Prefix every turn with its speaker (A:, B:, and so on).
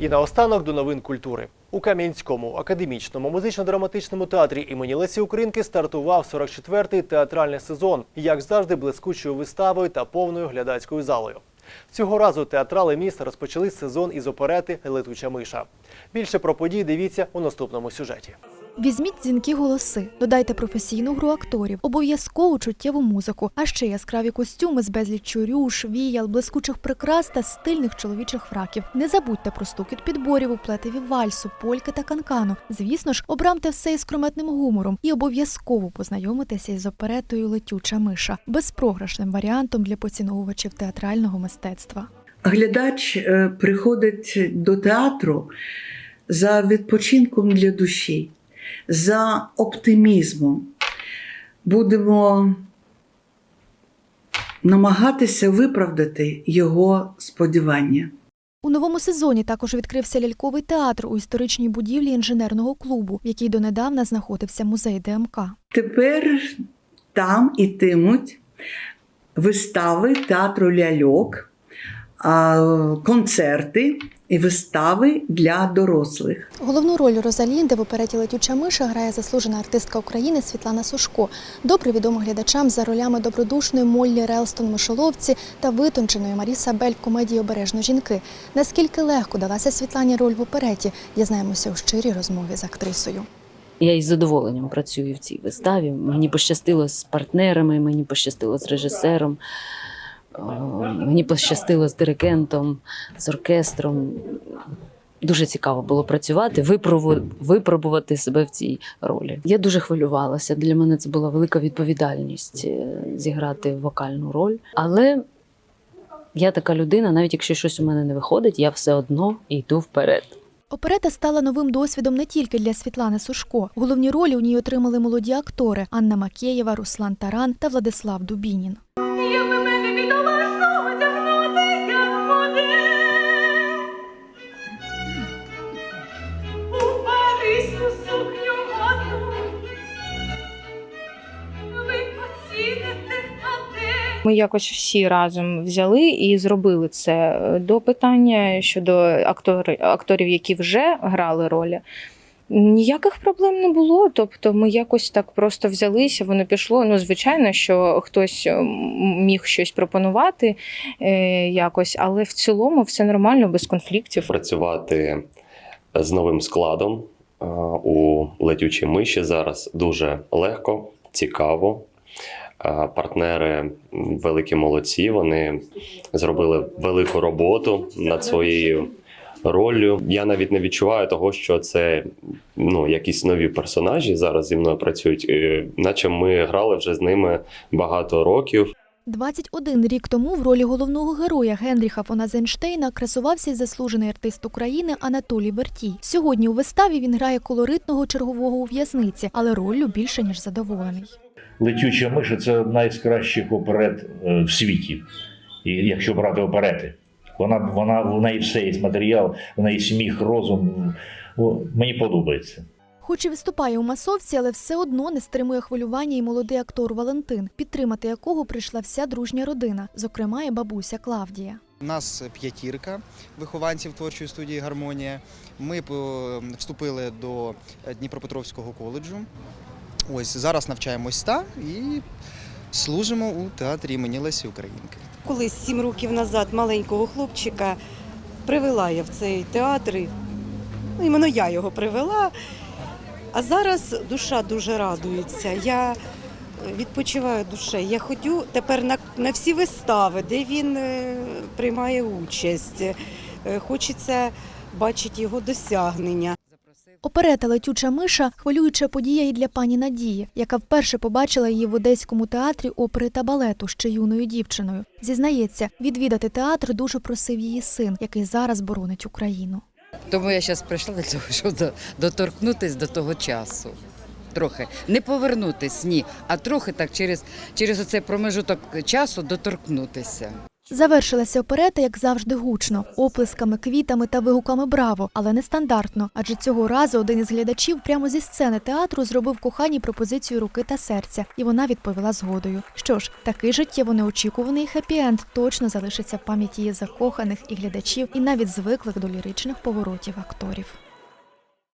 A: І наостанок до новин культури. У Кам'янському академічному музично-драматичному театрі імені Лесі Українки стартував 44-й театральний сезон, як завжди, блискучою виставою та повною глядацькою залою. Цього разу театрали міста розпочали сезон із оперети Летуча миша. Більше про події дивіться у наступному сюжеті.
B: Візьміть дзвінкі голоси, додайте професійну гру акторів, обов'язкову чуттєву музику, а ще яскраві костюми з безліччю рюш, віял, блискучих прикрас та стильних чоловічих фраків. Не забудьте про стукіт підборів у плетеві вальсу, польки та канкану. Звісно ж, обрамте все із крометним гумором і обов'язково познайомитеся із оперетою Летюча миша, безпрограшним варіантом для поціновувачів театрального мистецтва.
C: Глядач е, приходить до театру за відпочинком для душі, за оптимізмом. Будемо намагатися виправдати його сподівання.
B: У новому сезоні також відкрився ляльковий театр у історичній будівлі інженерного клубу, в якій донедавна знаходився музей ДМК.
C: Тепер там ітимуть вистави театру ляльок, концерти і вистави для дорослих.
B: Головну роль Розалінди в опереті Летюча миша грає заслужена артистка України Світлана Сушко, добре відома глядачам за ролями добродушної Моллі Релстон Мишоловці та витонченої Маріса Бель в комедії Обережно жінки. Наскільки легко далася Світлані роль в опереті, дізнаємося у щирій розмові з актрисою.
D: Я із задоволенням працюю в цій виставі. Мені пощастило з партнерами, мені пощастило з режисером, мені пощастило з диригентом, з оркестром. Дуже цікаво було працювати, випробу- випробувати себе в цій ролі. Я дуже хвилювалася. Для мене це була велика відповідальність е, зіграти вокальну роль. Але я така людина, навіть якщо щось у мене не виходить, я все одно йду вперед.
B: Оперета стала новим досвідом не тільки для Світлани Сушко. Головні ролі у ній отримали молоді актори Анна Макеєва, Руслан Таран та Владислав Дубінін.
E: Ми якось всі разом взяли і зробили це Е, до питання щодо актори, акторів, які вже грали ролі. Ніяких проблем не було. Тобто ми якось так просто взялися, воно пішло. Ну, звичайно, що хтось міг щось пропонувати е, якось, але в цілому все нормально, без конфліктів.
F: працювати з новим складом е, у летючій миші зараз дуже легко, цікаво. Партнери великі молодці. Вони зробили велику роботу над своєю роллю. Я навіть не відчуваю того, що це ну, якісь нові персонажі зараз зі мною працюють, наче ми грали вже з ними багато років.
B: 21 рік тому в ролі головного героя Генріха фон Азенштейна красувався заслужений артист України Анатолій Вертій. Сьогодні у виставі він грає колоритного чергового у в'язниці, але роллю більше ніж задоволений.
G: Летюча миша це одна із кращих оперет е, в світі. І якщо брати оперети, вона, вона, в неї все є матеріал, в неї сміх, розум. Мені подобається.
B: Хоч і виступає у масовці, але все одно не стримує хвилювання і молодий актор Валентин, підтримати якого прийшла вся дружня родина, зокрема і бабуся Клавдія.
H: У нас п'ятірка вихованців творчої студії Гармонія. Ми вступили до Дніпропетровського коледжу. Ось зараз навчаємось та і служимо у театрі імені Лесі Українки.
I: Колись сім років назад маленького хлопчика привела я в цей театр. Ну, іменно я його привела. А зараз душа дуже радується. Я відпочиваю душею. Я ходю тепер на, на всі вистави, де він е, приймає участь. Е, Хочеться бачити його досягнення.
B: Оперета Летюча миша хвилююча подія і для пані Надії, яка вперше побачила її в одеському театрі опери та балету ще юною дівчиною. Зізнається, відвідати театр дуже просив її син, який зараз боронить Україну.
J: Тому я зараз прийшла для того, щоб доторкнутися до того часу. Трохи не повернутись, ні, а трохи так через, через оцей промежуток часу доторкнутися.
B: Завершилася оперета, як завжди, гучно, оплесками, квітами та вигуками браво, але нестандартно. Адже цього разу один із глядачів прямо зі сцени театру зробив коханій пропозицію руки та серця, і вона відповіла згодою. Що ж, такий життєво неочікуваний хеппі-енд точно залишиться в пам'яті закоханих і глядачів, і навіть звиклих до ліричних поворотів акторів.